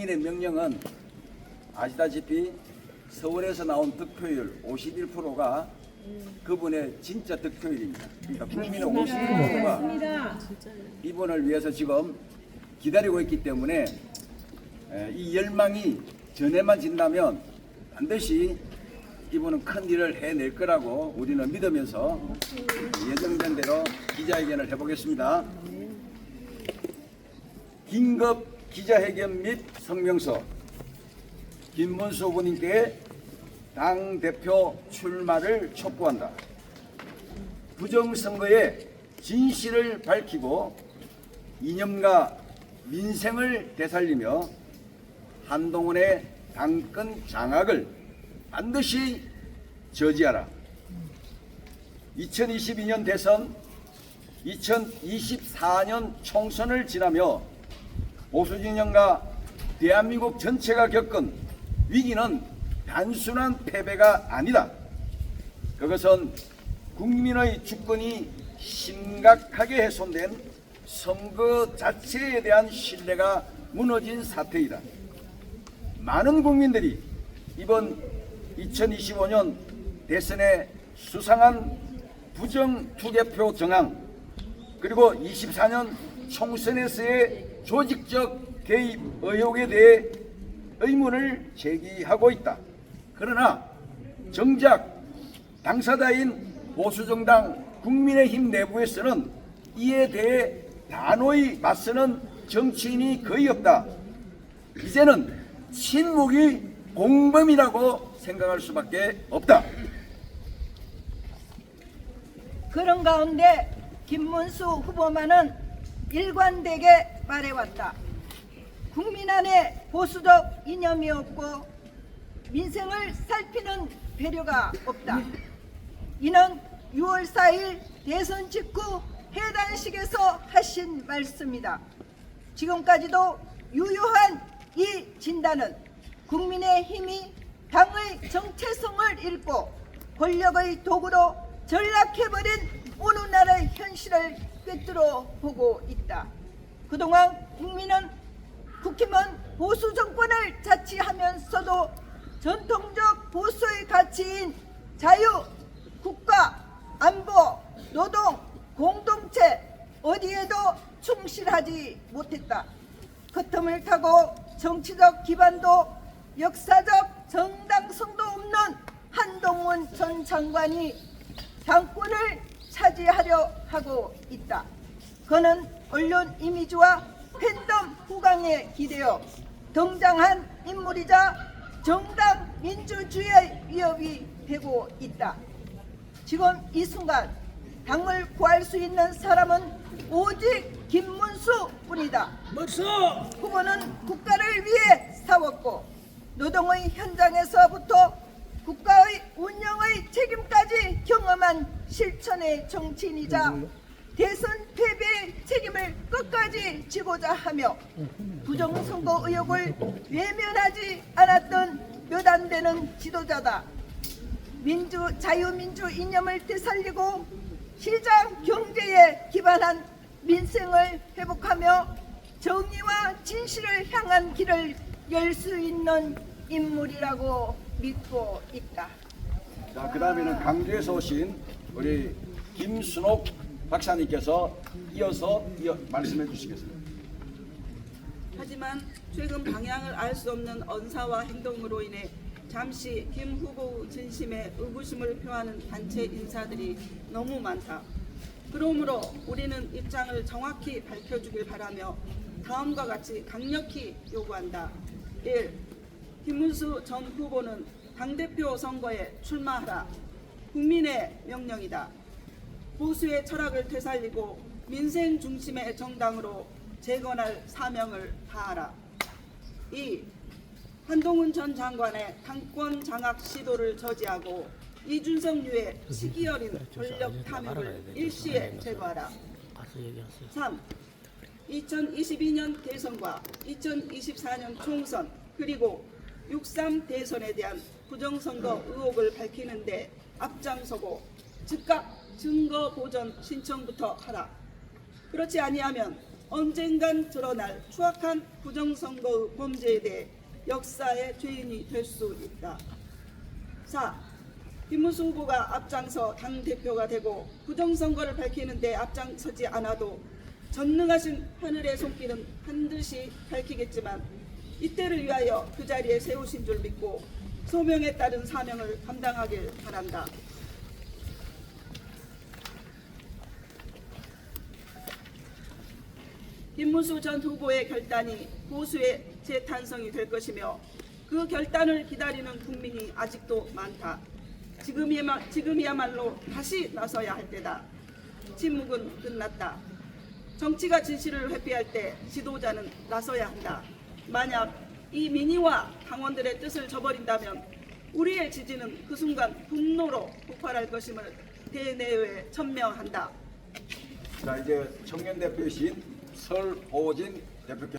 국민의 명령은 아시다시피 서울에서 나온 득표율 51%가 그분의 진짜 득표율입니다. 그러니까 국민의 51%가 이분을 위해서 지금 기다리고 있기 때문에 에, 이 열망이 전에만 진다면 반드시 이분은 큰 일을 해낼 거라고 우리는 믿으면서 예정된 대로 기자회견을 해보겠습니다. 긴급 기자회견 및 성명서 김문수 후보님께 당 대표 출마를 촉구한다. 부정선거의 진실을 밝히고 이념과 민생을 되살리며 한동훈의 당권 장악을 반드시 저지하라. 2022년 대선, 2024년 총선을 지나며 보수 진영과 대한민국 전체가 겪은 위기는 단순한 패배가 아니다. 그것은 국민의 주권이 심각하게 훼손된 선거 자체에 대한 신뢰가 무너진 사태이다. 많은 국민들이 이번 2025년 대선에 수상한 부정 투개표 정황 그리고 24년 총선에서의 조직적 개입 의혹에 대해 의문을 제기하고 있다. 그러나 정작 당사자인 보수정당 국민의힘 내부에서는 이에 대해 단호히 맞서는 정치인이 거의 없다. 이제는 침묵이 공범이라고 생각할 수밖에 없다. 그런 가운데 김문수 후보만은 일관되게 말해왔다. 국민 안에 보수적 이념이 없고 민생을 살피는 배려가 없다. 이는 6월 4일 대선 직후 해단식에서 하신 말씀이다. 지금까지도 유효한 이 진단은 국민의 힘이 당의 정체성을 잃고 권력의 도구로 전락해버린 오늘날의 현실을 꿰뚫어 보고 있다. 그동안 국민은 국힘은 보수 정권을 자치하면서도 전통적 보수의 가치인 자유, 국가, 안보, 노동, 공동체 어디에도 충실하지 못했다. 그 틈을 타고 정치적 기반도 역사적 정당성도 없는 한동훈 전 장관이 당권을 차지하려 하고 있다. 그는 언론 이미지와 팬덤 후광에 기대어 등장한 인물이자 정당 민주주의의 위협이 되고 있다. 지금 이 순간 당을 구할 수 있는 사람은 오직 김문수 뿐이다. 후보는 국가를 위해 싸웠고 노동의 현장에서부터 국가의 운영의 책임까지 경험한 실천의 정치인이자 대선 패배의 책임을 끝까지 지고자 하며 부정선거 의혹을 외면하지 않았던 몇 안 되는 지도자다. 민주 자유민주 이념을 되살리고 시장 경제에 기반한 민생을 회복하며 정의와 진실을 향한 길을 열 수 있는 인물이라고 믿고 있다. 자, 그 다음에는 강주에서 오신 우리 김순옥 박사님께서 이어서 이어 말씀해 주시겠습니다. 하지만 최근 방향을 알 수 없는 언사와 행동으로 인해 잠시 김 후보 진심에 의구심을 표하는 단체 인사들이 너무 많다. 그러므로 우리는 입장을 정확히 밝혀주길 바라며 다음과 같이 강력히 요구한다. 1. 김문수 전 후보는 당대표 선거에 출마하라. 국민의 명령이다. 보수의 철학을 되살리고 민생 중심의 정당으로 재건할 사명을 다하라. 2. 한동훈 전 장관의 당권 장악 시도를 저지하고 이준석류의 시기 어린 권력 탐욕을 일시에 제거하라. 3. 2022년 대선과 2024년 총선 그리고 6.3 대선에 대한 부정선거 의혹을 밝히는데 앞장서고 즉각 증거 보전 신청부터 하라. 그렇지 아니하면 언젠간 드러날 추악한 부정선거의 범죄에 대해 역사의 죄인이 될 수 있다. 4. 김문수 후보가 앞장서 당대표가 되고 부정선거를 밝히는 데 앞장서지 않아도 전능하신 하늘의 손길은 반드시 밝히겠지만 이때를 위하여 그 자리에 세우신 줄 믿고 소명에 따른 사명을 감당하길 바란다. 김문수 전 후보의 결단이 보수의 재탄성이 될 것이며 그 결단을 기다리는 국민이 아직도 많다. 지금이야마, 지금이야말로 다시 나서야 할 때다. 침묵은 끝났다. 정치가 진실을 회피할 때 지도자는 나서야 한다. 만약 이 민의와 당원들의 뜻을 저버린다면 우리의 지지는 그 순간 분노로 폭발할 것임을 대내외에 천명한다. 자 이제 청년 대표이신 설호진 대표께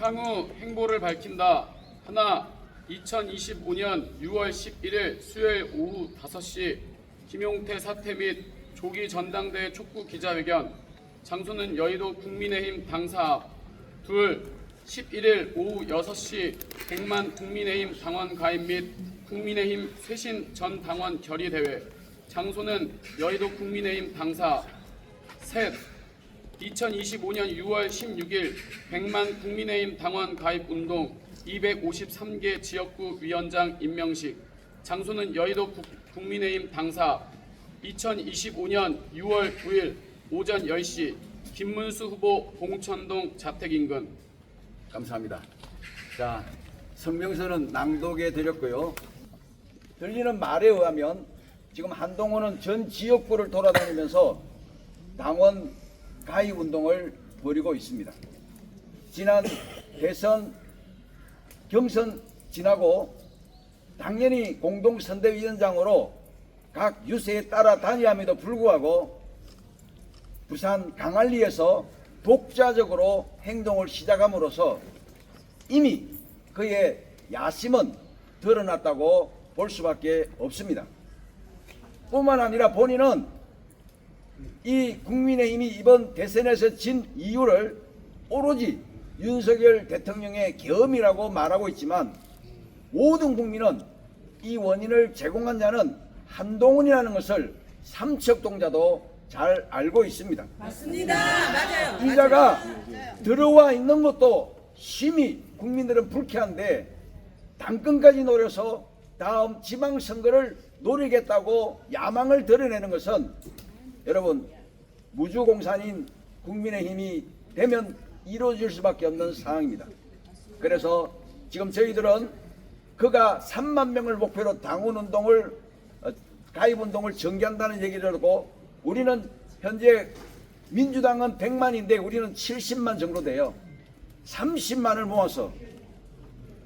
향후 행보를 밝힌다. 하나, 2025년 6월 11일 수요일 오후 5시 김용태 사퇴 및 조기 전당대회 촉구 기자회견. 장소는 여의도 국민의힘 당사 앞. 둘, 11일 오후 6시 100만 국민의힘 당원 가입 및 국민의힘 쇄신 전 당원 결의 대회. 장소는 여의도 국민의힘 당사 앞. 셋, 2025년 6월 16일 100만 국민의힘 당원 가입 운동 253개 지역구 위원장 임명식 장소는 여의도 국- 국민의힘 당사 2025년 6월 9일 오전 10시 김문수 후보 봉천동 자택 인근 감사합니다. 자 성명서는 낭독해 드렸고요. 들리는 말에 의하면 지금 한동훈은 전 지역구를 돌아다니면서 당원 가입 운동을 벌이고 있습니다. 지난 대선 경선 지나고 당연히 공동선대위원장으로 각 유세에 따라 다니함에도 불구하고 부산 강안리에서 독자적으로 행동을 시작함으로써 이미 그의 야심은 드러났다고 볼 수밖에 없습니다. 뿐만 아니라 본인은 이 국민의힘이 이번 대선에서 진 이유를 오로지 윤석열 대통령의 계엄이라고 말하고 있지만 모든 국민은 이 원인을 제공한 자는 한동훈이라는 것을 삼척동자도 잘 알고 있습니다. 맞습니다. 맞아요. 이자가 들어와 있는 것도 심히 국민들은 불쾌한데 당근까지 노려서 다음 지방선거를 노리겠다고 야망을 드러내는 것은 여러분 무주공산인 국민의힘이 되면 이루어질 수밖에 없는 상황입니다. 그래서 지금 저희들은 그가 3만 명을 목표로 당원 운동을 어, 가입 운동을 전개한다는 얘기를 하고 우리는 현재 민주당은 100만인데 우리는 70만 정도 돼요. 30만을 모아서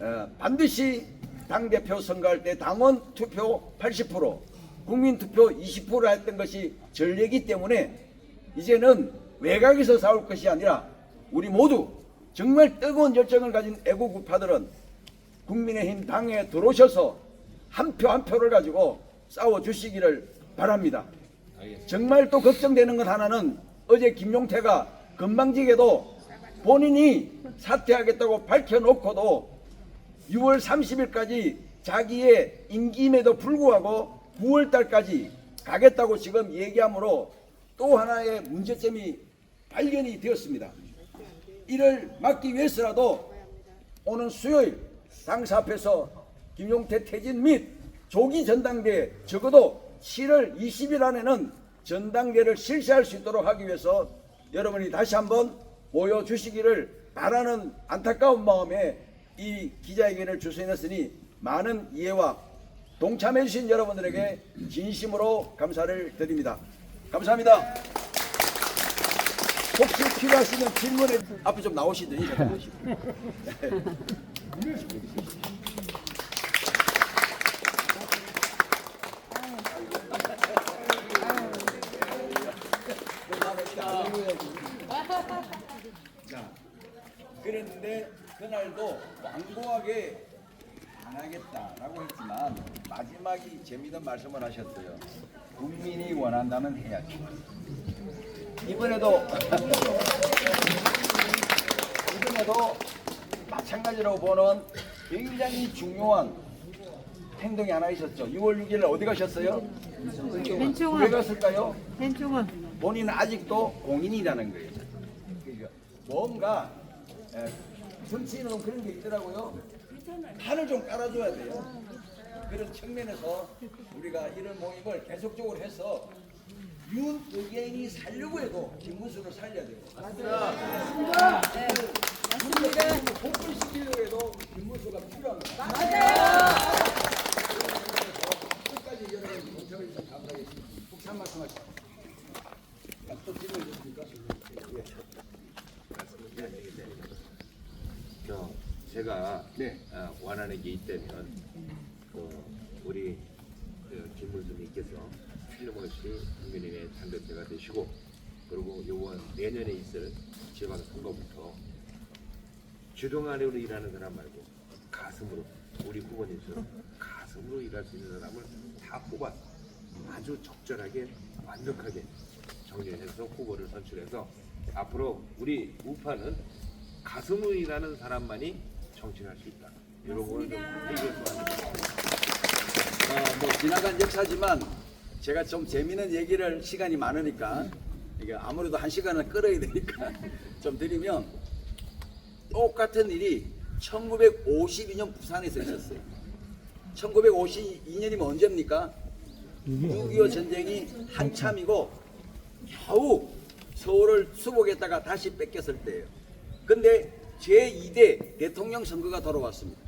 어, 반드시 당대표 선거할 때 당원 투표 80% 국민 투표 20% 했던 것이 전례이기 때문에 이제는 외곽에서 싸울 것이 아니라 우리 모두 정말 뜨거운 열정을 가진 애국 우파들은 국민의힘 당에 들어오셔서 한 표한 표를 가지고 싸워 주시기를 바랍니다. 정말 또 걱정되는 것 하나는 어제 김용태가 건방지게도 본인이 사퇴하겠다고 밝혀놓고도 6월 30일까지 자기의 임기임에도 불구하고 9월 달까지 가겠다고 지금 얘기하므로 또 하나의 문제점이 발견이 되었습니다. 이를 막기 위해서라도 오는 수요일 당사 앞에서 김용태 퇴진 및 조기 전당대회 적어도 7월 20일 안에는 전당대회를 실시할 수 있도록 하기 위해서 여러분이 다시 한번 모여주시기를 바라는 안타까운 마음에 이 기자회견을 주선했으니 많은 이해와 동참해 주신 여러분들에게 진심으로 감사를 드립니다. 감사합니다. 혹시 필요하시면 질문에 앞에 좀 나오시더니 자, 그랬는데 그날도 완고하게 안 하겠다라고 했지만 마지막이 재미있는 말씀을 하셨어요. 국민이 원한다면 해야지. 이번에도 이번에도 마찬가지로 보는 굉장히 중요한 행동이 하나 있었죠. 6월 6일 어디 가셨어요? 왜 갔을까요? 본인은 아직도 공인이라는 거예요. 그러니까 뭔가 에, 정치인은 그런 게 있더라고요. 판을 좀 깔아줘야 돼요. 그런 측면에서 우리가 이런 모임을 계속적으로 해서 윤 의견이 살려고 해도 김문수를 살려야 돼요. 맞습니다. 맞습니다. 복불시키려고 해도 김문수가 필요합니다. 맞아요. 끝까지 여러분 동참해 주셔서 감사하겠습니다. 혹시 말씀 하시죠? 또 질문 있으십니까? 저 제가 네. 어, 원하는 게 있다면 그 우리 그 김문수님께서 틀림없이 국민의힘의 당대표가 되시고 그리고 요번 내년에 있을 지방선거부터 주동안으로 일하는 사람 말고 가슴으로 우리 후보님처럼 가슴으로 일할 수 있는 사람을 다 뽑아 아주 적절하게 완벽하게 정리해서 후보를 선출해서 앞으로 우리 우파는 가슴으로 일하는 사람만이 정치할 수 있다. 이런 거를 좀 얘기해서 어, 뭐 지나간 역사지만 제가 좀 재미있는 얘기를 시간이 많으니까 이게 아무래도 한 시간은 끌어야 되니까 좀 드리면 똑같은 일이 1952년 부산에서 있었어요. 1952년이면 언제입니까? 6.25 전쟁이 한참이고 겨우 서울을 수복했다가 다시 뺏겼을 때예요. 근데 제2대 대통령 선거가 돌아왔습니다.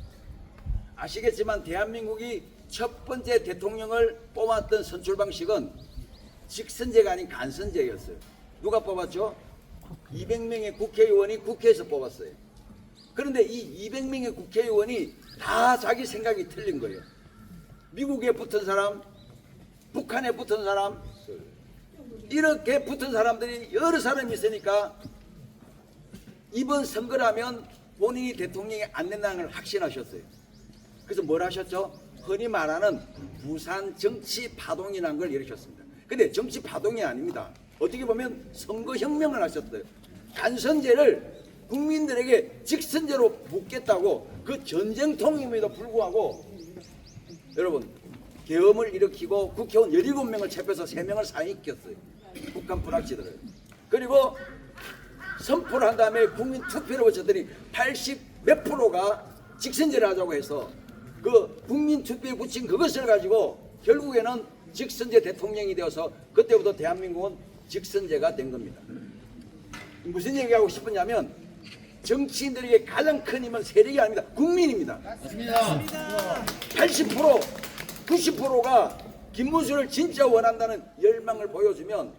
아시겠지만 대한민국이 첫 번째 대통령을 뽑았던 선출 방식은 직선제가 아닌 간선제였어요. 누가 뽑았죠? 200명의 국회의원이 국회에서 뽑았어요. 그런데 이 200명의 국회의원이 다 자기 생각이 틀린 거예요. 미국에 붙은 사람, 북한에 붙은 사람, 이렇게 붙은 사람들이 여러 사람이 있으니까 이번 선거라면 본인이 대통령이 안 된다는 걸 확신하셨어요. 그래서 뭘 하셨죠? 흔히 말하는 부산 정치 파동이라는 걸 일으켰습니다. 근데 정치 파동이 아닙니다. 어떻게 보면 선거혁명을 하셨어요. 간선제를 국민들에게 직선제로 묻겠다고 그 전쟁통임에도 불구하고 여러분 계엄을 일으키고 국회의원 17명을 체포해서 3명을 사형시켰어요. 북한 불확지들을. 그리고 선포를 한 다음에 국민 투표를 거쳤더니 80 몇 프로가 직선제를 하자고 해서 그 국민 투표에 붙인 그것을 가지고 결국에는 직선제 대통령이 되어서 그때부터 대한민국은 직선제가 된 겁니다. 무슨 얘기하고 싶으냐면 정치인들에게 가장 큰 힘은 세력이 아닙니다. 국민입니다. 맞습니다. 80% 90%가 김문수를 진짜 원한다는 열망을 보여주면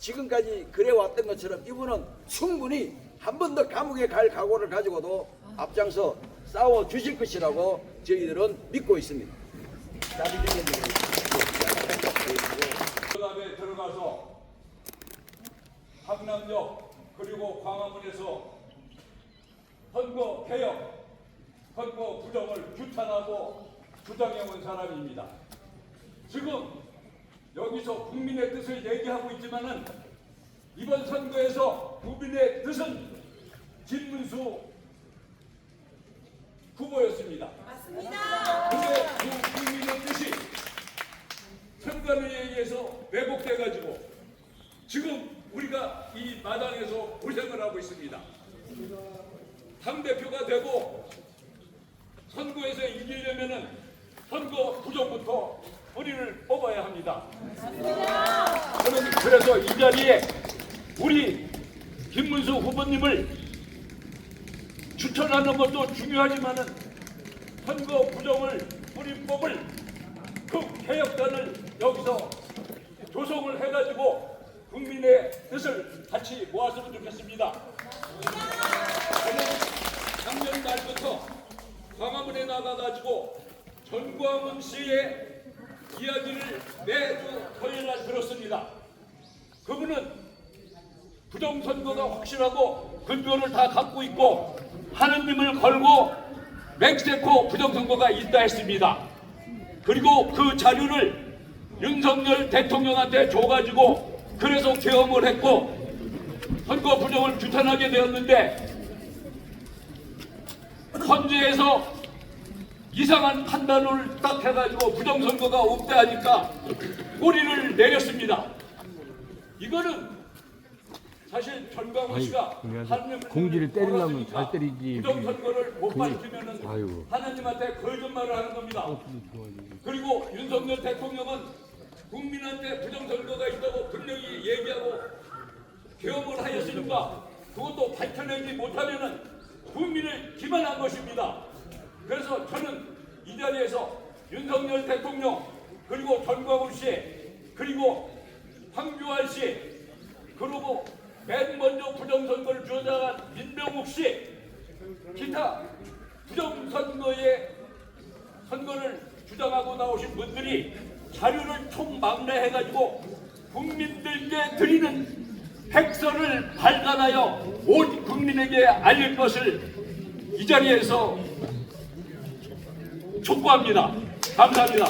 지금까지 그래왔던 것처럼 이분은 충분히 한 번 더 감옥에 갈 각오를 가지고도 앞장서 싸워 주실 것이라고 저희들은 믿고 있습니다. 그다음에 들어가서 강남역 그리고 광화문에서 선거 개혁, 선거 부정을 규탄하고 주장해온 사람입니다. 지금 여기서 국민의 뜻을 얘기하고 있지만은 이번 선거에서 국민의 뜻은 김문수 후보였습니다. 맞습니다. 근데 그 국민의 뜻이 선관위에 의해서 왜곡돼 가지고 지금 우리가 이 마당에서 고생을 하고 있습니다. 당 대표가 되고 선거에서 이기려면은 선거 부정부터 우리를 뽑아야 합니다. 저는 그래서 이 자리에 우리 김문수 후보님을 추천하는 것도 중요하지만은 선거 부정을 우리 뽑을 그 개혁단을 여기서 조성을 해가지고 국민의 뜻을 같이 모았으면 좋겠습니다. 저는 작년 말부터 광화문에 나가가지고 전광훈 씨의 이야기를 매주 토요일 날 들었습니다. 그분은 부정선거가 확실하고 근거를 다 갖고 있고 하느님을 걸고 멕시코 부정선거가 있다 했습니다. 그리고 그 자료를 윤석열 대통령한테 줘가지고 그래서 계엄을 했고 선거 부정을 규탄하게 되었는데 헌재에서 이상한 판단을 딱 해가지고 부정선거가 없대 하니까 꼬리를 내렸습니다. 이거는 사실 전광훈 씨가 하나님을 공지를 때리려면 잘 때리지. 부정선거를 못 밝히면은 아이고. 하나님한테 거짓말을 하는 겁니다. 그리고 윤석열 대통령은 국민한테 부정선거가 있다고 분명히 얘기하고 계엄을 하였으니까 그것도 밝혀내지 못하면은 국민을 기만한 것입니다. 그래서 저는 이 자리에서 윤석열 대통령 그리고 전광훈 씨 그리고 황교안 씨 그리고 맨 먼저 부정선거를 주장한 민병욱 씨 기타 부정선거에 선거를 주장하고 나오신 분들이 자료를 총망라해가지고 국민들께 드리는 핵서를 발간하여 온 국민에게 알릴 것을 이 자리에서 촉구합니다. 감사합니다.